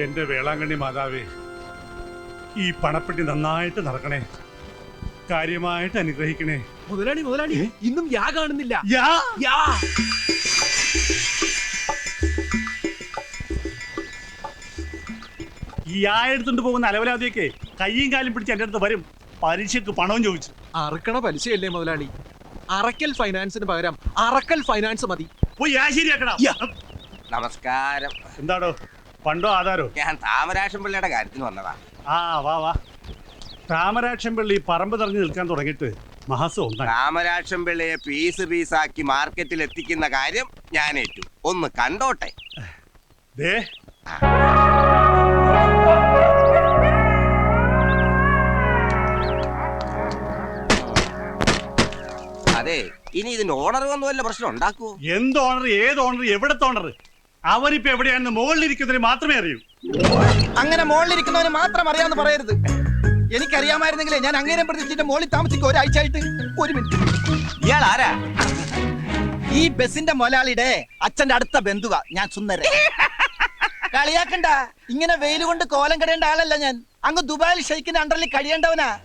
എന്റെ വേളാങ്കണ്ണി മാതാവേ ഈ പണപ്പെട്ടി നന്നായിട്ട് നടക്കണേ. കാര്യമായിട്ട് അനുഗ്രഹിക്കണേ. മുതലാളി മുതലാളി ഇന്നും യാ കാണുന്നില്ല. യാ? യാ. ഈ യാ എടുത്തുകൊണ്ട് പോകുന്ന അലവലാതിയൊക്കെ കൈയും കാലും പിടിച്ച് എന്റെ അടുത്ത് വരും. പരീക്ഷയ്ക്ക് പണവും ചോദിച്ചു. അറക്കണ പലിശയല്ലേ മുതലാളി. അറക്കൽ ഫൈനാൻസിന് പകരം അറക്കൽ ഫൈനാൻസ് മതി. പോയി യാ ശരിയാക്കടാ. നമസ്കാരം. എന്താടോ? പണ്ടോ ആധാരോ? ഞാൻ താമരാക്ഷൻ പിള്ളയുടെ കാര്യത്തിന് വന്നതാ. ആ വാ വാ. താമരാക്ഷൻ പള്ളി പറമ്പ് തെറഞ്ഞു നിൽക്കാൻ തുടങ്ങിയിട്ട് ഒന്നായി. താമരാശൻ പിള്ളയെ പീസ് പീസാക്കി മാർക്കറ്റിൽ എത്തിക്കുന്ന കാര്യം ഞാൻ ഏറ്റു. ഒന്ന് കണ്ടോട്ടെ. ദേ. അതെ ഇനി ഇതിന്റെ ഓണർ വന്നു വല്ല പ്രശ്നം ഉണ്ടാക്കൂ എന്ത് ഓണർ ഏത് ഓണർ എവിടത്തെ ഓണർ അവരിപ്പോ എവിടെയാണെന്ന് മുകളിലിരിക്കുന്നതിന് മാത്രമേ അറിയൂ. അങ്ങനെ മുകളിലിരിക്കുന്നവന് മാത്രം അറിയാന്ന് പറയരുത്. എനിക്കറിയാമായിരുന്നെങ്കിലേ ഞാൻ അങ്ങേരം പ്രതിച്ചിട്ട് മോളിൽ താമസിക്കും ഒരാഴ്ച ആയിട്ട് ഒരു മിനിറ്റ്. ഇയാൾ ആരാ? ഈ ബസിന്റെ മുതലാളിയുടെ അച്ഛന്റെ അടുത്ത ബന്ധുവ ഞാൻ സുന്ദരൻ. കളിയാക്കണ്ട. ഇങ്ങനെ വെയിൽ കൊണ്ട് കോലം കടയേണ്ട ആളല്ല ഞാൻ. അങ്ങ് ദുബായിൽ ഷെയ്ക്കിന്റെ അണ്ടറിൽ കഴിയേണ്ടവനാ.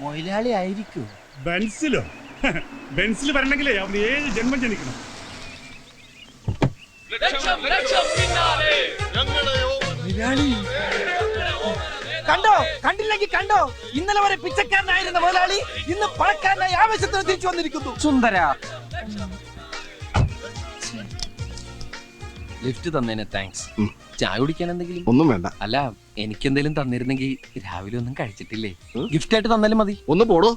മുതലാളി ആയിരിക്കൂ. ബെൻസിലോ? ബെൻസിൽ വരണമെങ്കിലേ അവന് ഏഴ് ജന്മം ജനിക്കണം. കണ്ടോ? കണ്ടില്ലെങ്കിൽ കണ്ടോ? ഇന്നലെ വരെ പിച്ചക്കാരനായിരുന്ന മുതലാളി ഇന്ന് പണക്കാരനായി ആവേശത്തിന് തിരിച്ചു വന്നിരിക്കുന്നു. സുന്ദര. ലിഫ്റ്റ് തന്നേനെ താങ്ക്സ് ചായ കുടിക്കാൻ എന്തെങ്കിലും? ഒന്നും വേണ്ട. അല്ല എനിക്ക് എന്തെങ്കിലും തന്നിരുന്നെങ്കിൽ രാവിലെ ഒന്നും കഴിച്ചിട്ടില്ലേ? ഗിഫ്റ്റ് ആയിട്ട് തന്നാലും മതി. ഒന്ന് പോടോ.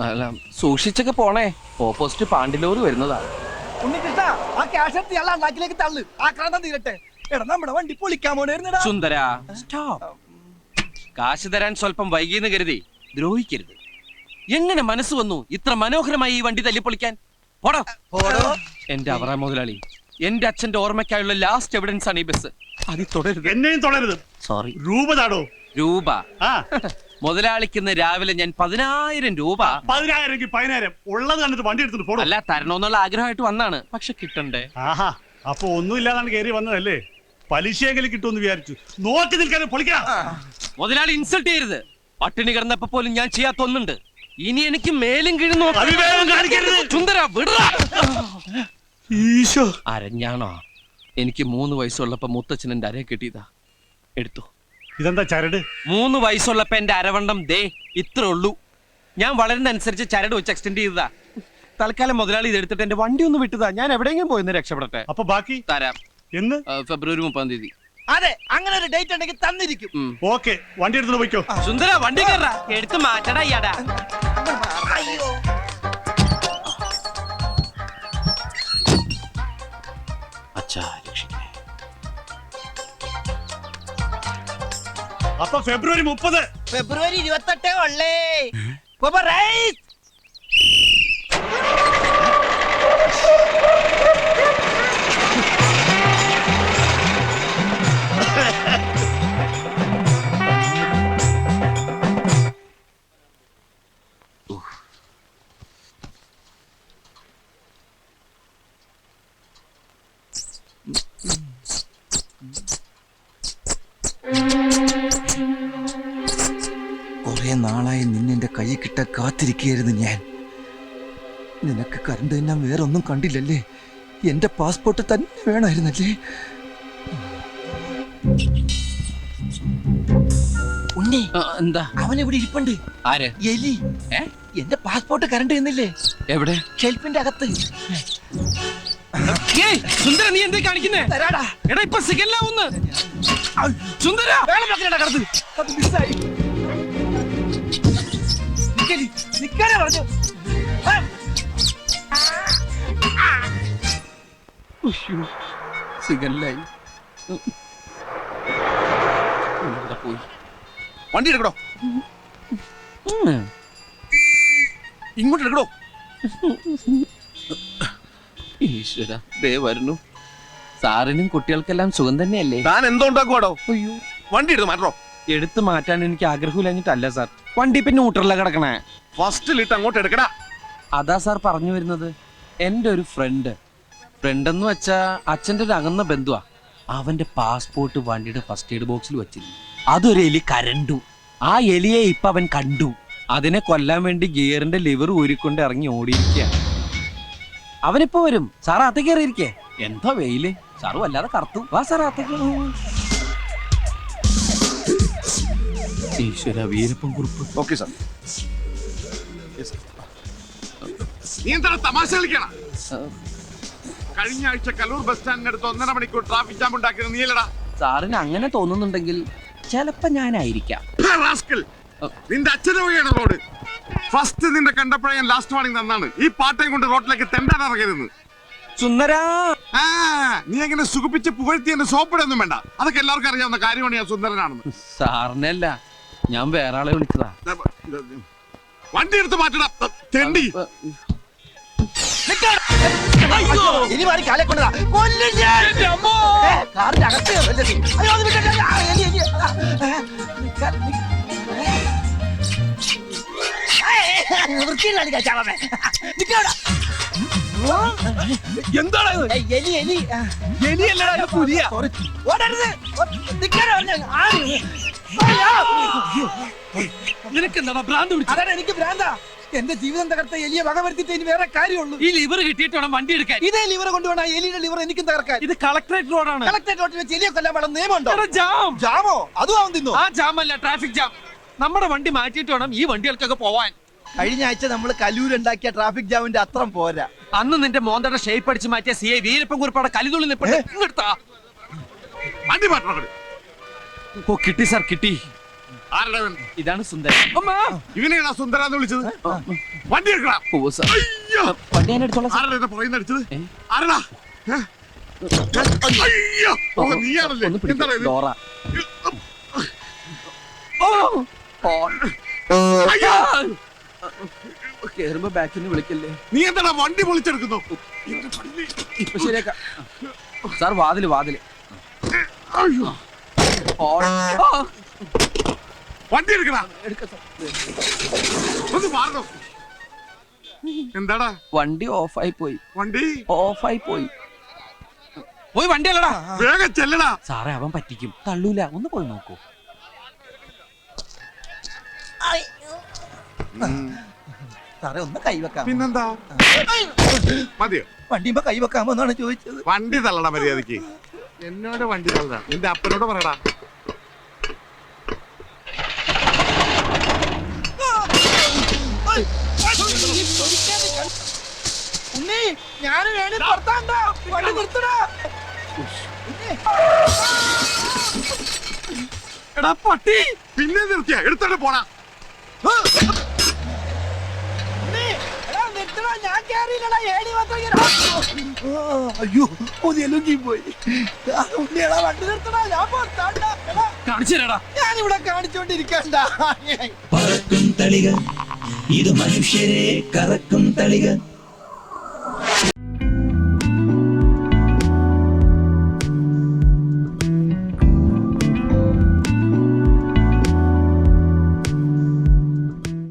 അല്ല സൂക്ഷിച്ചൊക്കെ പോണേ. ഓപ്പോസിറ്റ് പാണ്ഡിലൂർ വരുന്നതാ ഉണ്ണികൃഷ്ണ ആ ക്യാഷ് എടുത്ത് ഇയാളെ നാട്ടിലേക്ക് തള്ളു. ആക്രാന്തം തീരട്ടെ. എടാ നമ്മുടെ വണ്ടി പൊളിക്കാൻ പോണേരുന്നടാ സുന്ദര സ്റ്റോപ്പ് കാശ് തരാൻ സ്വല്പം വൈകിയെന്ന് കരുതി ദ്രോഹിക്കരുത്. എങ്ങനെ മനസ്സ് വന്നു ഇത്ര മനോഹരമായി ഈ വണ്ടി തല്ലിപ്പൊളിക്കാൻ? പോടോ. പോടോ. എന്റെ അവറ മുതലാളി എന്റെ അച്ഛന്റെ ഓർമ്മയ്ക്കായുള്ള ലാസ്റ്റ് എവിഡൻസ് ആണ് ഈ ബസ് അതിൽ തുടരുത്. എന്നെയും തുടരുത്. സോറി രൂപ താടോ രൂപ. ആ. മുതലാളിക്കുന്ന രാവിലെ ഞാൻ പതിനായിരം രൂപ. പതിനായിരം പതിനായിരം. ഉള്ളത് കണ്ടിട്ട് വണ്ടി എടുത്തിട്ട് പോടും. അല്ല തരണോന്നുള്ള ആഗ്രഹമായിട്ട് വന്നാണ്. പക്ഷെ കിട്ടണ്ടേ? ആഹാ അപ്പൊ ഒന്നുമില്ലാതാണ് കയറി വന്നതല്ലേ? പലിശയെങ്കിലും കിട്ടുമെന്ന് വിചാരിച്ചു. നോക്കി നിൽക്കാൻ പൊളിക്കാം മുതലാളി ഇൻസൾട്ട് ചെയ്യരുത്. പട്ടിണി കിടന്നപ്പോ പോലും ഞാൻ ചെയ്യാത്ത ഒന്നുണ്ട് ഇനി എനിക്ക് മേലും കീഴും അരഞ്ഞാണോ? എനിക്ക് മൂന്ന് വയസ്സുള്ളപ്പോ മുത്തച്ഛൻ എന്റെ അരയെ കിട്ടിയതാ. എടുത്തു. ഇതെന്താ ചരട്? മൂന്ന് വയസ്സുള്ളപ്പോ എന്റെ അരവണ്ടം ദേ ഇത്ര ഉള്ളൂ ഞാൻ വളരുന്നതനുസരിച്ച് ചരട് വെച്ച് എക്സ്റ്റെൻഡ് ചെയ്തതാ. തൽക്കാലം മുതലാളി ഇതെടുത്തിട്ട് എന്റെ വണ്ടി ഒന്ന് വിട്ടതാ. ഞാൻ എവിടെയെങ്കിലും പോയിന്ന് രക്ഷപ്പെടട്ടെ. അപ്പൊ ബാക്കി? തരാം. എന്ന്? ആ, ഫെബ്രുവരി മുപ്പതാം തീയതി. അതെ അങ്ങനെ ഒരു ഡേറ്റ് ഉണ്ടെങ്കിൽ തന്നിരിക്കും. ഓക്കെ വണ്ടി എടുത്തിട്ട് പോയിക്കോ. സുന്ദര വണ്ടി കയറാ എടുത്ത് മാറ്റടാ ഇയാടാ അയ്യോ. അച്ഛാ രക്ഷിക്കണേ അപ്പൊ ഫെബ്രുവരി മുപ്പത്. ഫെബ്രുവരി ഇരുപത്തെട്ടേ ഉള്ളേ. ബൊബ റൈസ് കൈ കിട്ട കാത്തിരിക്കുകയായിരുന്നു ഞാൻ. നിനക്ക് കരണ്ട് ഞാൻ വേറൊന്നും കണ്ടില്ലല്ലേ? എന്റെ പാസ്പോർട്ട് തന്നെ വേണമായിരുന്നല്ലേ? ഉണ്ണി എന്താ? അവൻ ഇവിടെ ഇരിപ്പുണ്ട്. ആര്? എലി? എന്റെ പാസ്പോർട്ട് കരണ്ട് എന്നില്ലേ? എവിടെ? ഷെൽഫിന്റെ അകത്ത്. സുന്ദര നീ എന്തേ കാണിക്കുന്നേ? തരാടാ. എടാ ഇപ്പൊ സിഗല്ലാവുന്ന് സുന്ദര! വേണം കടത്ത് അത് മിസ്സായി. നിക്കാനേ പറഞ്ഞു ഇവിടെ പോയി. വണ്ടി എടുക്കടോ. ഇങ്ങോട്ട് എടുക്കടോ. ഈശ്വര ദേ വരുന്നു. സാറിനും കുട്ടികൾക്കെല്ലാം സുഖം തന്നെയല്ലേ? താൻ എന്തോ ഉണ്ടാക്കുവാടോ? അയ്യോ. വണ്ടി എടുത്ത് മാറ്റോ എടുത്തു മാറ്റാൻ എനിക്ക് ആഗ്രഹമില്ലഞ്ഞിട്ടല്ല സാർ. വണ്ടി പിന്നെ ഊട്ടറില കിടക്കണേ. ഫസ്റ്റിലിട്ട് അങ്ങോട്ട് എടുക്കടാ. അതാ സാർ പറഞ്ഞു വരുന്നത്. എന്റെ ഒരു ഫ്രണ്ട് ഫ്രണ്ട് എന്ന് വെച്ചാ അച്ഛന്റെ ഒരു അകന്ന ബന്ധുവാ. അവന്റെ പാസ്പോർട്ട് വണ്ടിയുടെ ഫസ്റ്റ് എയ്ഡ് ബോക്സിൽ വെച്ചിരുന്നു. അതൊരു എലി കരണ്ടു. ആ എലിയെ ഇപ്പൊ അവൻ കണ്ടു. അതിനെ കൊല്ലാൻ വേണ്ടി ഗിയറിന്റെ ലിവർ ഊരിക്കൊണ്ട് ഇറങ്ങി ഓടിയിരിക്കുക അവനിപ്പോ വരും. സാർ അകത്തേക്ക് കയറിയിരിക്കേ. എന്താ വെയിൽ? സാറ് വല്ലാതെ കറുത്തു. വാ സാർ അകത്തേക്ക്. ഈശ്വര വീരപ്പൻ കുറിപ്പ്. ഓക്കെ സാർ നീ എന്താണ് തമാശ കളിക്കണം? കഴിഞ്ഞ ആഴ്ച കലൂർ ബസ് സ്റ്റാൻഡിനടുത്ത് ഒന്നര മണിക്കൂർ ട്രാഫിക് ജാം ഉണ്ടാക്കിയത് നീലടാ. സാറിന് അങ്ങനെ തോന്നുന്നുണ്ടെങ്കിൽ ചിലപ്പോ ഞാനായിരിക്കാം. നിന്റെ അച്ഛനെ വഴിയാണ് റോഡ് ഫസ്റ്റ് നിന്റെ കണ്ടപ്പോഴേ ഞാൻ ലാസ്റ്റ് വാണിംഗ് തന്നാണ്. ഈ പാട്ടയും കൊണ്ട് റോഡിലേക്ക് തെണ്ടാൻ ഇറങ്ങരുത് സുന്ദരാ! ആ നീ എങ്ങനെ സുഖിപ്പിച്ച് പുകഴ്ത്തി എന്റെ സോപ്പിടൊന്നും വേണ്ട. അതൊക്കെ എല്ലാവർക്കും അറിയാവുന്ന കാര്യമാണ് ഞാൻ സുന്ദരനാണെന്ന്. സാറിനല്ല ഞാൻ വേറെ ആളെ വിളിച്ചതാ വണ്ടി എടുത്ത് മാറ്റടാ തെണ്ടി ഇനി മാറി കാലെ കൊണ്ടതാ കൊല്ലും ഞാൻ ഏ, കാറിന്റെ അകത്ത് കയറല്ലേ നീ? അയ്യോ, അത് വിട്ടേ, ആ, എലി, എലി. ആ, ആ, നിക്ക, നിക്ക. ഏ, വൃത്തിയില്ലാണ്ട് എന്താണ് ഇത്? ഏയ്, എലി എലി ആ, എലിയല്ലടാ ഇത് പുലിയാ. sorry. ഓടരുത് നിക്കാണ് പറഞ്ഞ ആര് അയ്യോ. നിനക്ക് എന്താ ഭ്രാന്ത് പിടിച്ചു അതാണ് എനിക്ക് ഭ്രാന്താ. എന്റെ ജീവിതം തകർത്ത എലിയെ വക വരുത്തിട്ട് ഇനി വേറെ കാര്യമുള്ളൂ. ഈ ലിവർ കിട്ടിയിട്ട് വേണം വണ്ടി എടുക്കാൻ. ഇതേ ലിവർ കൊണ്ടുപോണ എലിയുടെ ലിവർ എനിക്കും തകർക്കാൻ. ഇത് കളക്ടറേറ്റ് റോഡാണ്. കളക്ടറേറ്റ് റോട്ടിൽ വെച്ച് എലിയെ കൊല്ലാൻ നിയമമുണ്ടോ? എടാ, ജാം. ജാമോ? അതും അവൻ തിന്നു? ആ ജാം അല്ല ട്രാഫിക് ജാം. നമ്മുടെ വണ്ടി മാറ്റിയിട്ട് വേണം ഈ വണ്ടികൾക്കൊക്കെ പോവാൻ. കഴിഞ്ഞ ആഴ്ച നമ്മൾ കലൂരുണ്ടാക്കിയ ട്രാഫിക് ജാമിന്റെ അത്രം പോരാ. അന്ന് നിന്റെ മോന്തയുടെ ഷേപ്പ് അടിച്ച് മാറ്റിയ സി ഐ വീരപ്പൻ കുറിപ്പാടെ കലിതുള്ളി നിപ്പിട്ട് ഇങ്ങെടുത്താ വണ്ടി മാറ്റണം ഓ കിട്ടി സാർ കിട്ടി. ആരുടെ ഇതാണ് സുന്ദരൻ അമ്മാ. ഇവനെയാണോ സുന്ദര എന്ന് വിളിച്ചത് വണ്ടി എടുക്കണം. ഓ സാർ. അയ്യോ! വണ്ടി ഞാൻ എടുത്തോളാം സാർ. ആരുടെ എന്നെ പുറകിൽ അടിച്ചത്? ഏ? ആരടാ? ഏ? അയ്യോ! ഓ, നീയാണല്ലേ? ഒന്ന് പിടിക്ക്. എന്താണ് ഇത്? ഡോറ. ഓ. അയ്യോ! കേറുമ്പോ ബാക്കിൽ നിന്ന് വിളിക്കല്ലേ? നീ എന്താണ് വണ്ടി പൊളിച്ചെടുക്കുന്നു? ഇപ്പൊ ശരിയാക്കാം. സാർ വാതിൽ വാതിൽ. അയ്യോ! വണ്ടി എടുക്കടാ. ഒന്ന് മാറണം? എന്താടാ? വണ്ടി ഓഫായി പോയി. വണ്ടി? ഓഫായി പോയി. പോയി വണ്ടി അല്ലടാ വേഗം ചെല്ലടാ. സാറേ അവൻ പറ്റിക്കും. തള്ളൂല. ഒന്ന് പോയി നോക്കൂ. സാറേ ഒന്ന് കൈവെക്കാം പിന്നെന്താ? മതിയോ? വണ്ടിയുമ്പോ കൈവെക്കാമോ എന്നാണ് ചോദിച്ചത്. വണ്ടി തള്ളടാ മര്യാദയ്ക്ക് എന്നോട് വണ്ടി തള്ളടാ. നിന്റെ അപ്പനോട് പറയടാ. വണ്ടി നിർത്തടാ. എടാ പട്ടി. പിന്നെ നിർത്തിയ എടുത്തോണ്ട് ഞാൻ മാത്രം അയ്യോ പോയി. വണ്ടി നിർത്തടാ. ഞാൻ തരാടാ. ഞാനിവിടെ കാണിച്ചോണ്ടിരിക്കണ്ട. പറക്കും തളിക ഇത് മനുഷ്യരെ കറക്കും തളിക